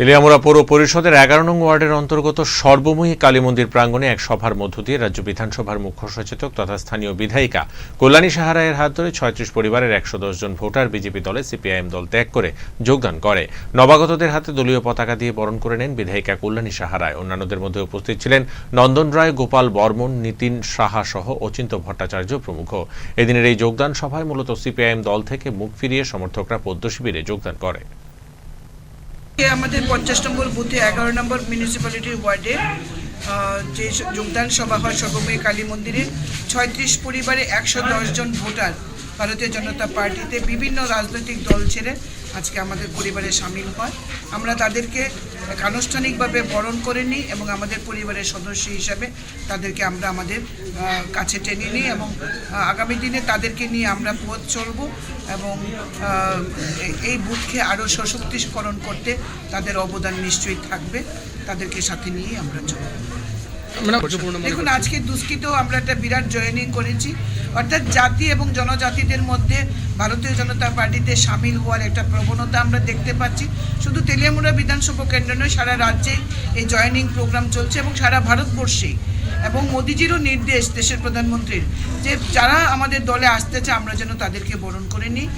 তেলিয়ামুড়া পৌর পরিষদের এগারো নং ওয়ার্ডের অন্তর্গত সর্বময়ী কালী মন্দির প্রাঙ্গণে এক সভার মধ্য দিয়ে রাজ্য বিধানসভার মুখ্য সচেতক তথা স্থানীয় বিধায়িকা কল্যাণী সাহারায়ের হাত ধরে ছয়ত্রিশ পরিবারের একশো দশ জন ভোটার বিজেপি দলে সিপিআইএম দল ত্যাগ করে যোগদান করে। নবাগতদের হাতে দলীয় পতাকা দিয়ে বরণ করে নেন বিধায়িকা কল্যাণী সাহারায় অন্যান্যদের মধ্যে উপস্থিত ছিলেন নন্দন রায়, গোপাল বর্মন, নিতিন সাহা সহ অচিন্ত ভট্টাচার্য প্রমুখ। এদিনের এই যোগদান সভায় মূলত সিপিআইএম দল থেকে মুখ ফিরিয়ে সমর্থকরা পদ্ম শিবিরে যোগদান করে। আমাদের পঞ্চাশ নম্বর বুথে এগারো নম্বর মিউনিসিপ্যালিটির ওয়ার্ডে যে যোগদান সভা হয় সর্বময়ী কালী মন্দিরে, ছয়ত্রিশ পরিবারে একশো জন ভোটার ভারতীয় জনতা পার্টিতে বিভিন্ন রাজনৈতিক দল ছেড়ে আজকে আমাদের পরিবারে সামিল হয়। আমরা তাদেরকে আনুষ্ঠানিকভাবে বরণ করে নিই এবং আমাদের পরিবারের সদস্য হিসাবে তাদেরকে আমরা আমাদের কাছে টেনে নিই এবং আগামী দিনে তাদেরকে নিয়ে আমরা পথ চলব এবং এই- বুথকে আরও সশক্তিকরণ করতে তাদের অবদান নিশ্চয়ই থাকবে। তাদেরকে সাথে নিয়ে আমরা চলব। দেখুন আজকে দুষ্কৃত আমরা একটা বিরাট জয়েনিং করেছি। অর্থাৎ জাতি এবং জনজাতিদের মধ্যে ভারতীয় জনতা পার্টিতে সামিল হওয়ার একটা প্রবণতা আমরা দেখতে পাচ্ছি। শুধু তেলিয়ামুড়া বিধানসভা কেন্দ্র নয় সারা রাজ্যে এই জয়েনিং প্রোগ্রাম চলছে এবং সারা ভারতবর্ষেই এবং মোদিজিরও নির্দেশ দেশের প্রধানমন্ত্রীর যে যারা আমাদের দলে আসতে চায় আমরা যেন তাদেরকে বরণ করে নিই।